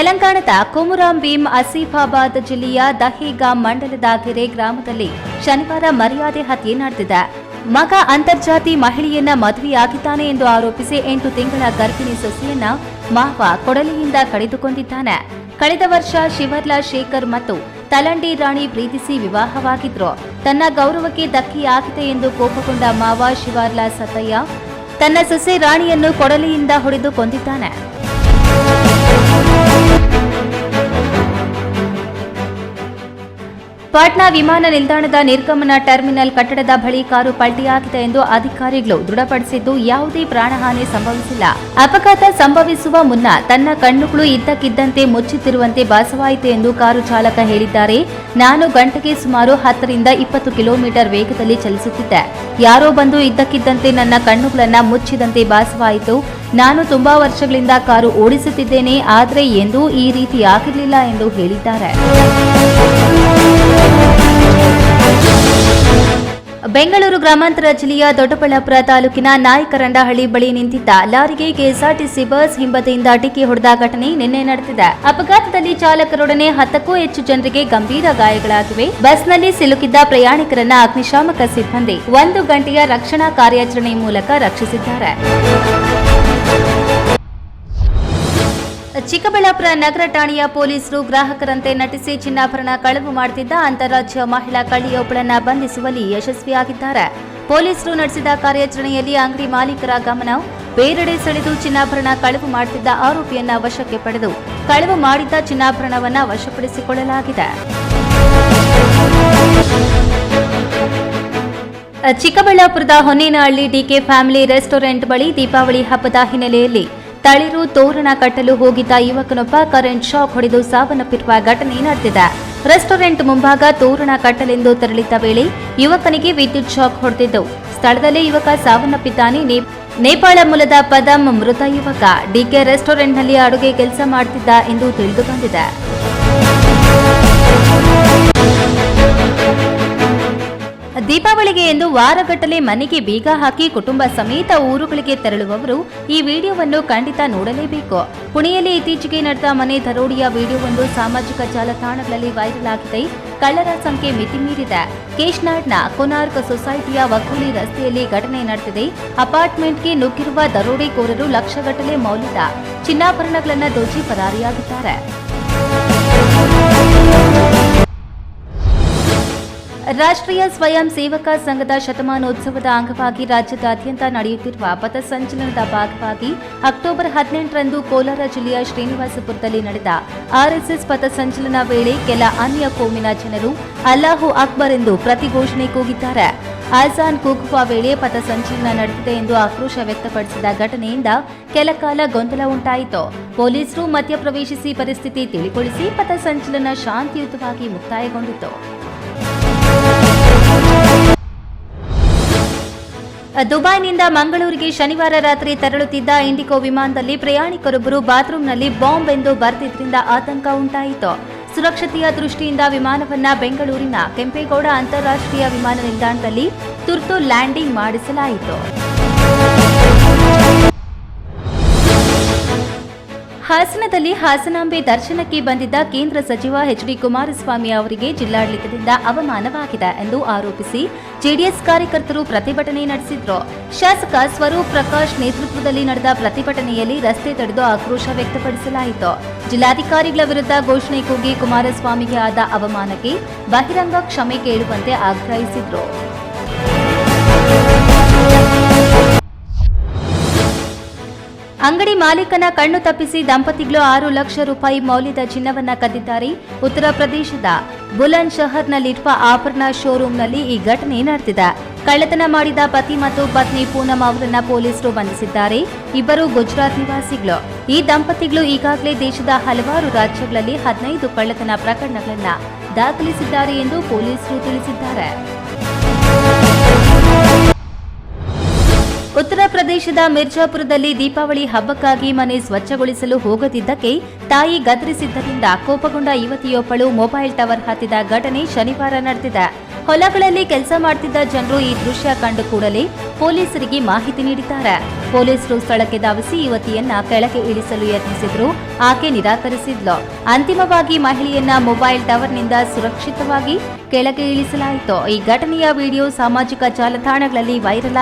ತೆಲಂಗಾಣದ ಕುಮುರಾಂ ಭೀಮ್ ಅಸೀಫಾಬಾದ್ ಜಿಲ್ಲೆಯ ದಹೇಗಾ ಮಂಡಲದ ಕೆರೆ ಗ್ರಾಮದಲ್ಲಿ ಶನಿವಾರ ಮರ್ಯಾದೆ ಹತ್ಯೆ ನಡೆದಿದೆ. ಮಗ ಅಂತರ್ಜಾತಿ ಮಹಿಳೆಯನ್ನ ಮದುವೆಯಾಗಿದ್ದಾನೆ ಎಂದು ಆರೋಪಿಸಿ ಎಂಟು ತಿಂಗಳ ಗರ್ಭಿಣಿ ಸೊಸೆಯನ್ನ ಮಾವ ಕೊಡಲಿಯಿಂದ ಕಳೆದುಕೊಂಡಿದ್ದಾನೆ. ಕಳೆದ ವರ್ಷ ಶಿವರ್ಲಾ ಶೇಖರ್ ಮತ್ತು ತಲಂಡಿ ರಾಣಿ ಪ್ರೀತಿಸಿ ವಿವಾಹವಾಗಿದ್ರು. ತನ್ನ ಗೌರವಕ್ಕೆ ಧಕ್ಕೆಯಾಗಿದೆ ಎಂದು ಕೋಪಗೊಂಡ ಮಾವ ಶಿವರ್ಲಾ ಸತಯ್ಯ ತನ್ನ ಸೊಸೆ ರಾಣಿಯನ್ನು ಕೊಡಲಿಯಿಂದ ಹೊಡೆದು ಕೊಂದಿದ್ದಾನೆ Thank you ಪಾಟ್ನಾ ವಿಮಾನ ನಿಲ್ದಾಣದ ನಿರ್ಗಮನ ಟರ್ಮಿನಲ್ ಕಟ್ಟಡದ ಬಳಿ ಕಾರು ಪಲ್ಟಿಯಾಗಿದೆ ಎಂದು ಅಧಿಕಾರಿಗಳು ದೃಢಪಡಿಸಿದ್ದು ಯಾವುದೇ ಪ್ರಾಣಹಾನಿ ಸಂಭವಿಸಿಲ್ಲ. ಅಪಘಾತ ಸಂಭವಿಸುವ ಮುನ್ನ ತನ್ನ ಕಣ್ಣುಗಳು ಇದ್ದಕ್ಕಿದ್ದಂತೆ ಮುಚ್ಚುತ್ತಿರುವಂತೆ ಭಾಸವಾಯಿತು ಎಂದು ಕಾರು ಚಾಲಕ ಹೇಳಿದ್ದಾರೆ. ನಾನು ಗಂಟೆಗೆ ಸುಮಾರು ಹತ್ತರಿಂದ ಇಪ್ಪತ್ತು ಕಿಲೋಮೀಟರ್ ವೇಗದಲ್ಲಿ ಚಲಿಸುತ್ತಿದ್ದೆ. ಯಾರೋ ಬಂದು ಇದ್ದಕ್ಕಿದ್ದಂತೆ ನನ್ನ ಕಣ್ಣುಗಳನ್ನ ಮುಚ್ಚಿದಂತೆ ಭಾಸವಾಯಿತು. ನಾನು ತುಂಬಾ ವರ್ಷಗಳಿಂದ ಕಾರು ಓಡಿಸುತ್ತಿದ್ದೇನೆ, ಆದರೆ ಎಂದೂ ಈ ರೀತಿ ಆಗಿರಲಿಲ್ಲ ಎಂದು ಹೇಳಿದ್ದಾರೆ. ಬೆಂಗಳೂರು ಗ್ರಾಮಾಂತರ ಜಿಲ್ಲೆಯ ದೊಡ್ಡಬಳ್ಳಾಪುರ ತಾಲೂಕಿನ ನಾಯಕರಂಡಹಳ್ಳಿ ಬಳಿ ನಿಂತಿದ್ದ ಲಾರಿಗೆ ಕೆಎಸ್ಆರ್ಟಿಸಿ ಬಸ್ ಹಿಂಬದಿಯಿಂದ ಡಿಕ್ಕಿ ಹೊಡೆದ ಘಟನೆ ನಿನ್ನೆ ನಡೆದಿದೆ. ಅಪಘಾತದಲ್ಲಿ ಚಾಲಕರೊಡನೆ ಹತ್ತಕ್ಕೂ ಹೆಚ್ಚು ಜನರಿಗೆ ಗಂಭೀರ ಗಾಯಗಳಾಗಿವೆ. ಬಸ್ನಲ್ಲಿ ಸಿಲುಕಿದ್ದ ಪ್ರಯಾಣಿಕರನ್ನ ಅಗ್ನಿಶಾಮಕ ಸಿಬ್ಬಂದಿ ಒಂದು ಗಂಟೆಯ ರಕ್ಷಣಾ ಕಾರ್ಯಾಚರಣೆ ಮೂಲಕ ರಕ್ಷಿಸಿದ್ದಾರೆ. ಚಿಕ್ಕಬಳ್ಳಾಪುರ ನಗರ ಠಾಣೆಯ ಪೊಲೀಸರು ಗ್ರಾಹಕರಂತೆ ನಟಿಸಿ ಚಿನ್ನಾಭರಣ ಕಳವು ಮಾಡುತ್ತಿದ್ದ ಅಂತಾರಾಜ್ಯ ಮಹಿಳಾ ಕಳ್ಳಿಯೊಬ್ಬಳನ್ನ ಬಂಧಿಸುವಲ್ಲಿ ಯಶಸ್ವಿಯಾಗಿದ್ದಾರೆ. ಪೊಲೀಸರು ನಡೆಸಿದ ಕಾರ್ಯಾಚರಣೆಯಲ್ಲಿ ಅಂಗಡಿ ಮಾಲೀಕರ ಗಮನ, ಬೇರೆಡೆ ಸೆಳೆದು ಚಿನ್ನಾಭರಣ ಕಳವು ಮಾಡುತ್ತಿದ್ದ ಆರೋಪಿಯನ್ನ ವಶಕ್ಕೆ ಪಡೆದು ಕಳವು ಮಾಡಿದ್ದ ಚಿನ್ನಾಭರಣವನ್ನ ವಶಪಡಿಸಿಕೊಳ್ಳಲಾಗಿದೆ. ಚಿಕ್ಕಬಳ್ಳಾಪುರದ ಹೊನ್ನೇನಹಳ್ಳಿ ಡಿಕೆ ಫ್ಯಾಮಿಲಿ ರೆಸ್ಟೋರೆಂಟ್ ಬಳಿ ದೀಪಾವಳಿ ಹಬ್ಬದ ಹಿನ್ನೆಲೆಯಲ್ಲಿ ತಳಿರು ತೋರಣ ಕಟ್ಟಲು ಹೋಗಿದ್ದ ಯುವಕನೊಬ್ಬ ಕರೆಂಟ್ ಶಾಕ್ ಹೊಡೆದು ಸಾವನ್ನಪ್ಪಿರುವ ಘಟನೆ ನಡೆದಿದೆ. ರೆಸ್ಟೋರೆಂಟ್ ಮುಂಭಾಗ ತೋರಣ ಕಟ್ಟಲೆಂದು ತೆರಳಿದ್ದ ವೇಳೆ ಯುವಕನಿಗೆ ವಿದ್ಯುತ್ ಶಾಕ್ ಹೊಡೆದಿದ್ದು, ಸ್ಥಳದಲ್ಲೇ ಯುವಕ ಸಾವನ್ನಪ್ಪಿದ್ದಾನೆ. ನೇಪಾಳ ಮೂಲದ ಪದಂ ಮೃತ ಯುವಕ ಡಿಕೆ ರೆಸ್ಟೋರೆಂಟ್ನಲ್ಲಿ ಅಡುಗೆ ಕೆಲಸ ಮಾಡುತ್ತಿದ್ದ ಎಂದು ತಿಳಿದು ಬಂದಿದೆ ದೀಪಾವಳಿಗೆ ಎಂದು ವಾರಗಟ್ಟಲೆ ಮನೆಗೆ ಬೀಗ ಹಾಕಿ ಕುಟುಂಬ ಸಮೇತ ಊರುಗಳಿಗೆ ತೆರಳುವವರು ಈ ವಿಡಿಯೋವನ್ನು ಖಂಡಿತ ನೋಡಲೇಬೇಕು. ಪುಣೆಯಲ್ಲಿ ಇತ್ತೀಚೆಗೆ ನಡೆದ ಮನೆ ದರೋಡಿಯ ವಿಡಿಯೋವೊಂದು ಸಾಮಾಜಿಕ ಜಾಲತಾಣಗಳಲ್ಲಿ ವೈರಲ್ ಆಗಿದೆ. ಕಳ್ಳರ ಸಂಖ್ಯೆ ಮಿತಿಮೀರಿದೆ. ಕೇಶ್ನಾಡ್ನ ಕೊನಾರ್ಕ್ ಸೊಸೈಟಿಯ ವಕೂಲಿ ರಸ್ತೆಯಲ್ಲಿ ಘಟನೆ ನಡೆದಿದೆ. ಅಪಾರ್ಟ್ಮೆಂಟ್ಗೆ ನುಗ್ಗಿರುವ ದರೋಡೆಕೋರರು ಲಕ್ಷಗಟ್ಟಲೆ ಮೌಲ್ಯದ ಚಿನ್ನಾಭರಣಗಳನ್ನು ದೋಚಿ ಪರಾರಿಯಾಗಿದ್ದಾರೆ. ರಾಷ್ಟ್ರೀಯ ಸ್ವಯಂ ಸೇವಕ ಸಂಘದ ಶತಮಾನೋತ್ಸವದ ಅಂಗವಾಗಿ ರಾಜ್ಯದಾದ್ಯಂತ ನಡೆಯುತ್ತಿರುವ ಪಥಸಂಚಲನದ ಭಾಗವಾಗಿ ಅಕ್ಟೋಬರ್ ಹದಿನೆಂಟರಂದು ಕೋಲಾರ ಜಿಲ್ಲೆಯ ಶ್ರೀನಿವಾಸಪುರದಲ್ಲಿ ನಡೆದ ಆರ್ಎಸ್ಎಸ್ ಪಥಸಂಚಲನ ವೇಳೆ ಕೆಲ ಅನ್ಯ ಕೋಮಿನ ಜನರು ಅಲ್ಲಾಹು ಅಕ್ಬರ್ ಎಂದು ಪ್ರತಿಘೋಷಣೆ ಕೂಗಿದ್ದಾರೆ. ಆಜಾನ್ ಕೂಗುವ ವೇಳೆ ಪಥಸಂಚಲನ ನಡೆದಿದೆ ಎಂದು ಆಕ್ರೋಶ ವ್ಯಕ್ತಪಡಿಸಿದ ಘಟನೆಯಿಂದ ಕೆಲ ಕಾಲ ಗೊಂದಲ ಉಂಟಾಯಿತು. ಪೊಲೀಸರು ಮಧ್ಯಪ್ರವೇಶಿಸಿ ಪರಿಸ್ಥಿತಿ ತಿಳಿಗೊಳಿಸಿ ಪಥಸಂಚಲನ ಶಾಂತಿಯುತವಾಗಿ ಮುಕ್ತಾಯಗೊಂಡಿತು. ದುಬೈನಿಂದ ಮಂಗಳೂರಿಗೆ ಶನಿವಾರ ರಾತ್ರಿ ತೆರಳುತ್ತಿದ್ದ ಇಂಡಿಕೋ ವಿಮಾನದಲ್ಲಿ ಪ್ರಯಾಣಿಕರೊಬ್ಬರು ಬಾತ್ರೂಂನಲ್ಲಿ ಬಾಂಬ್ ಎಂದು ಬರೆದಿದ್ದರಿಂದ ಆತಂಕ ಉಂಟಾಯಿತು. ಸುರಕ್ಷತೆಯ ದೃಷ್ಟಿಯಿಂದ ವಿಮಾನವನ್ನ ಬೆಂಗಳೂರಿನ ಕೆಂಪೇಗೌಡ ಅಂತಾರಾಷ್ಟ್ರೀಯ ವಿಮಾನ ನಿಲ್ದಾಣದಲ್ಲಿ ತುರ್ತು ಲ್ಯಾಂಡಿಂಗ್ ಮಾಡಿಸಲಾಯಿತು. ಹಾಸನದಲ್ಲಿ ಹಾಸನಾಂಬೆ ದರ್ಶನಕ್ಕೆ ಬಂದಿದ್ದ ಕೇಂದ್ರ ಸಚಿವ ಎಚ್ ಡಿ ಕುಮಾರಸ್ವಾಮಿ ಅವರಿಗೆ ಜಿಲ್ಲಾಡಳಿತದಿಂದ ಅವಮಾನವಾಗಿದೆ ಎಂದು ಆರೋಪಿಸಿ ಜೆಡಿಎಸ್ ಕಾರ್ಯಕರ್ತರು ಪ್ರತಿಭಟನೆ ನಡೆಸಿದ್ರು. ಶಾಸಕ ಸ್ವರೂಪ್ ಪ್ರಕಾಶ್ ನೇತೃತ್ವದಲ್ಲಿ ನಡೆದ ಪ್ರತಿಭಟನೆಯಲ್ಲಿ ರಸ್ತೆ ತಡೆದು ಆಕ್ರೋಶ ವ್ಯಕ್ತಪಡಿಸಲಾಯಿತು. ಜಿಲ್ಲಾಧಿಕಾರಿಗಳ ವಿರುದ್ಧ ಘೋಷಣೆ ಕೂಗಿ ಕುಮಾರಸ್ವಾಮಿಗೆ ಆದ ಅವಮಾನಕ್ಕೆ ಬಹಿರಂಗ ಕ್ಷಮೆ ಕೇಳುವಂತೆ ಆಗ್ರಹಿಸಿದ್ರು. ಅಂಗಡಿ ಮಾಲೀಕನ ಕಣ್ಣು ತಪ್ಪಿಸಿ ದಂಪತಿಗಳು ಆರು ಲಕ್ಷ ರೂಪಾಯಿ ಮೌಲ್ಯದ ಚಿನ್ನವನ್ನ ಕದ್ದಿದ್ದಾರೆ. ಉತ್ತರ ಪ್ರದೇಶದ ಬುಲಂದ್ ಶಹರ್ನಲ್ಲಿರುವ ಆಭರಣ ಶೋರೂಂನಲ್ಲಿ ಈ ಘಟನೆ ನಡೆದಿದೆ. ಕಳ್ಳತನ ಮಾಡಿದ ಪತಿ ಮತ್ತು ಪತ್ನಿ ಪೂನಮ್ ಅವರನ್ನ ಪೊಲೀಸರು ಬಂಧಿಸಿದ್ದಾರೆ. ಇಬ್ಬರು ಗುಜರಾತ್ ನಿವಾಸಿಗಳು. ಈ ದಂಪತಿಗಳು ಈಗಾಗಲೇ ದೇಶದ ಹಲವಾರು ರಾಜ್ಯಗಳಲ್ಲಿ ಹದಿನೈದು ಕಳ್ಳತನ ಪ್ರಕರಣಗಳನ್ನ ದಾಖಲಿಸಿದ್ದಾರೆ ಎಂದು ಪೊಲೀಸರು ತಿಳಿಸಿದ್ದಾರೆ. ಉತ್ತರ ಪ್ರದೇಶದ ಮಿರ್ಜಾಪುರದಲ್ಲಿ ದೀಪಾವಳಿ ಹಬ್ಬಕ್ಕಾಗಿ ಮನೆ ಸ್ವಚ್ಛಗೊಳಿಸಲು ಹೋಗದಿದ್ದಕ್ಕೆ ತಾಯಿ ಗದರಿಸಿದ್ದರಿಂದ ಕೋಪಗೊಂಡ ಯುವತಿಯೊಬ್ಬಳು ಮೊಬೈಲ್ ಟವರ್ ಹತ್ತಿದ ಘಟನೆ ಶನಿವಾರ ನಡೆದಿದೆ. ಹೊಲಗಳಲ್ಲಿ ಕೆಲಸ ಮಾಡುತ್ತಿದ್ದ ಜನರು ಈ ದೃಶ್ಯ ಕಂಡು ಕೂಡಲೇ ಪೊಲೀಸರಿಗೆ ಮಾಹಿತಿ ನೀಡಿದ್ದಾರೆ. ಪೊಲೀಸರು ಸ್ಥಳಕ್ಕೆ ಧಾವಿಸಿ ಯುವತಿಯನ್ನ ಕೆಳಗೆ ಇಳಿಸಲು ಯತ್ನಿಸಿದ್ರು. ಆಕೆ ನಿರಾಕರಿಸಿದ್ಲು. ಅಂತಿಮವಾಗಿ ಮಹಿಳೆಯನ್ನ ಮೊಬೈಲ್ ಟವರ್ನಿಂದ ಸುರಕ್ಷಿತವಾಗಿ ಕೆಳಗೆ ಇಳಿಸಲಾಯಿತು. ಈ ಘಟನೆಯ ವಿಡಿಯೋ ಸಾಮಾಜಿಕ ಜಾಲತಾಣಗಳಲ್ಲಿ ವೈರಲ್